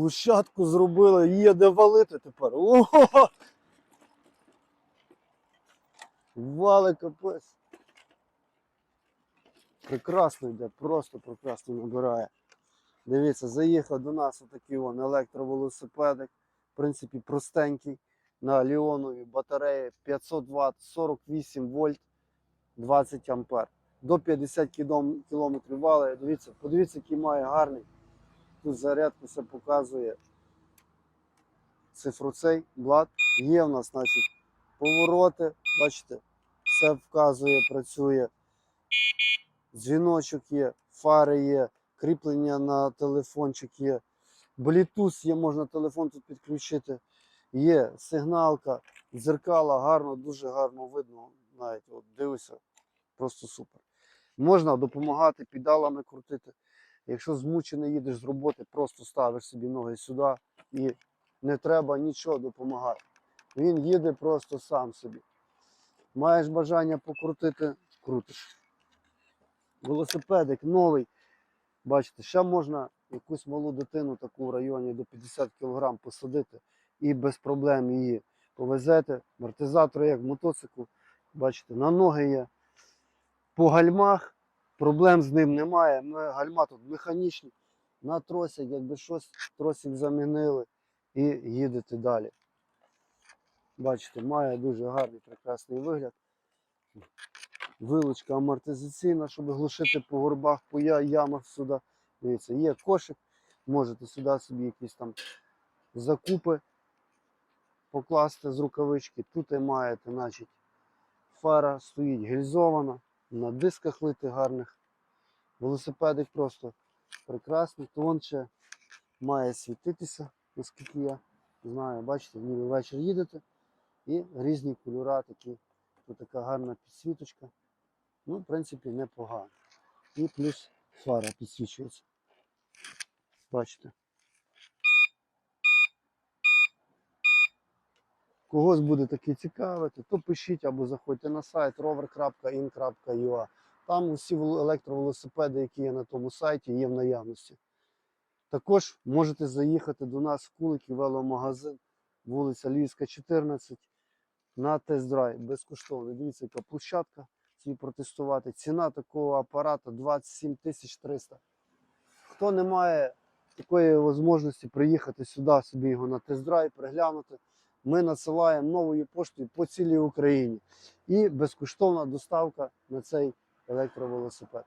Площадку зробили, є де валити тепер. О! Вали капець. Прекрасно йде, просто прекрасно набирає. Дивіться, заїхав до нас отакий вон електровелосипедик. В принципі, простенький. На ліоновій батареї 500 Вт, 48 вольт, 20 ампер. До 50 кілом- кілометрів вали. Дивіться, подивіться, який має гарний. Тут зарядку все показує. Цифру цей блат. Є в нас, значить, повороти. Бачите, все вказує, працює. Дзвіночок є, фари є, кріплення на телефончик є. Bluetooth є, можна телефон тут підключити. Є сигналка, дзеркала гарно, дуже гарно видно. Навіть от дивися, просто супер. Можна допомагати педалами крутити. Якщо змучений їдеш з роботи, просто ставиш собі ноги сюди і не треба нічого допомагати. Він їде просто сам собі. Маєш бажання покрутити, крутиш. Велосипедик новий. Бачите, ще можна якусь малу дитину таку в районі до 50 кг посадити і без проблем її повезете. Амортизатор як в мотоциклу. Бачите, на ноги є. По гальмах проблем з ним немає. Ми, гальма тут механічні. На тросик, якби щось, тросик замінили і їдете далі. Бачите, має дуже гарний прекрасний вигляд. Вилучка амортизаційна, щоб глушити по горбах, по ямах сюди. Дивіться, є кошик, можете сюди собі якісь там закупи покласти з рукавички. Тут і маєте, значить, фара стоїть гільзована, на дисках лити гарних. Велосипедик просто прекрасний. То він ще має світитися, наскільки я знаю. Бачите, ніби ввечері їдете і різні кольори такі. Тут така гарна підсвіточка. Ну, в принципі, непогано. І плюс фара підсвічується. Бачите. Когось буде таке цікавити, то пишіть або заходьте на сайт rover.in.ua. Там усі електровелосипеди, які є на тому сайті, є в наявності. Також можете заїхати до нас в Куликів веломагазин, вулиця Львівська, 14, на тест-драйв безкоштовно. Дивіться, яка площадка свій протестувати. Ціна такого апарата 27 тисяч 300. Хто не має такої можливості приїхати сюди, собі його на тест-драйв, переглянути, ми надсилаємо новою поштою по цілій Україні. І безкоштовна доставка на цей електровелосипед.